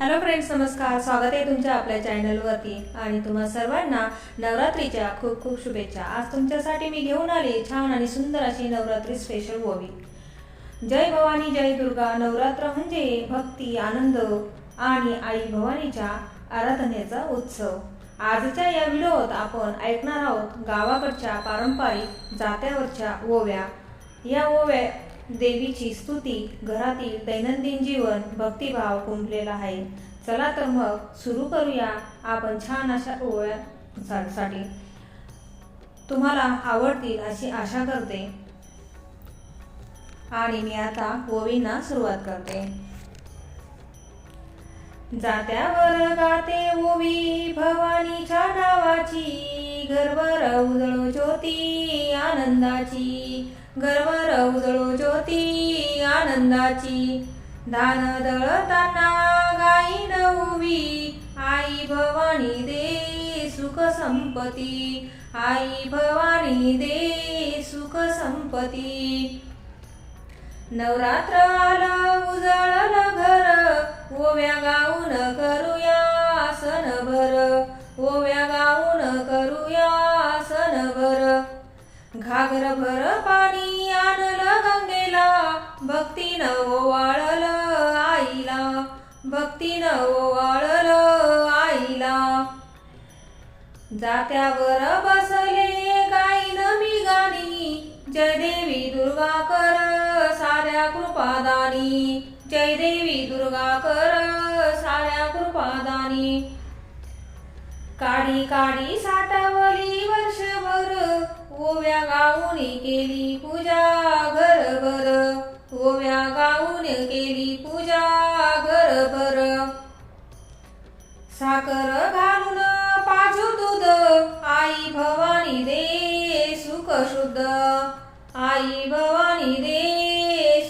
Hello friends नमस्कार. स्वागत आहे तुमच्या आपल्या चॅनलवरती आणि तुम्हा सर्वांना नवरात्रीच्या खूप खूप शुभेच्छा. आज तुमच्यासाठी मी घेऊन आली छान आणि सुंदर अशी नवरात्री स्पेशल ओवी. जय भवानी जय दुर्गा. नवरात्र म्हणजे भक्ती आनंद आणि आई भवानीच्या आराधनेचा उत्सव. आजच्या या व्हिडिओत आपण ऐकणार आहोत गावाकडच्या पारंपरिक जात्यावरच्या ओव्या. या ओव्या देवीची स्तुती घरातील दैनंदिन जीवन भक्तिभाव कुंपलेला आहे. चला तर मग सुरू करूया आपण छान अशा ओव्या तुम्हाला आवडतील अशी आशा करते. आणि मी आता ओवींना सुरुवात करते. जात्यावर गाते ओवी भवानीच्या नावाची गर्वर उजळो ज्योती आनंदाची. गर्व उजळो ज्योती आनंदाची. दान दळताना गाई नववी आई भवानी दे सुख संपती. आई भवानी दे सुख संपती. नवरात्र आलं उजळलं घर. ओव्या गाव घागर भर पाणी आणलं गंगेला. भक्तीनं ओवाळलं आईला. भक्तीनं ओवाळलं आईला. जात्यावर बसले गाईन मी गाणी जय देवी दुर्गा कर साऱ्या कृपादानी. जय देवी दुर्गा कर साऱ्या कृपादानी. काडी काडी साठवली वर्षभर. ओव्या गाऊन केली पूजा घरभर. ओव्या गाऊन केली पूजा घरभर. साखर घालून पाजू दूध. आई भवानी दे सुख शुद्ध. आई भवानी दे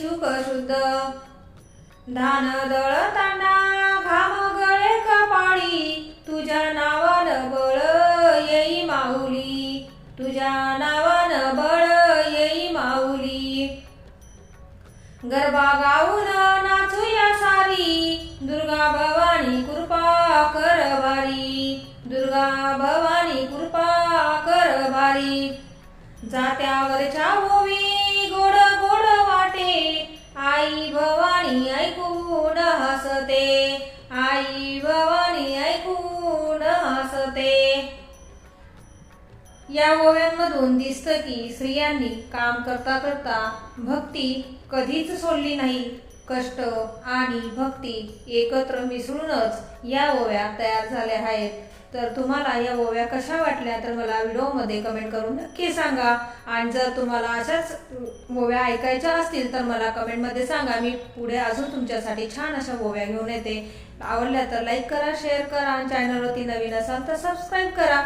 सुख शुद्ध. धान दळताना घाम गळे कपाळी तुझ्या ना गरबा गाऊन नाचूया सारी. दुर्गा भवानी कृपा कर बारी दुर्गा भवानी कृपा कर बारी जात्यावरच्या ओवी गोड गोड वाटे. आई भवानी ऐकून हसते. या ओव्यांमधून दिसतं की स्त्रियांनी काम करता करता भक्ती कधीच सोडली नाही. कष्ट आणि भक्ती एकत्र मिसळूनच या ओव्या तयार झाल्या आहेत. तर तुम्हाला या ओव्या कशा वाटल्या तर मला व्हिडिओमध्ये कमेंट करून नक्की सांगा. आणि जर तुम्हाला अशाच ओव्या ऐकायच्या असतील तर मला कमेंटमध्ये सांगा. मी पुढे अजून तुमच्यासाठी छान अशा ओव्या घेऊन येते. आवडल्या तर लाईक करा शेअर करा आणि चॅनलवरती नवीन असाल तर सबस्क्राईब करा.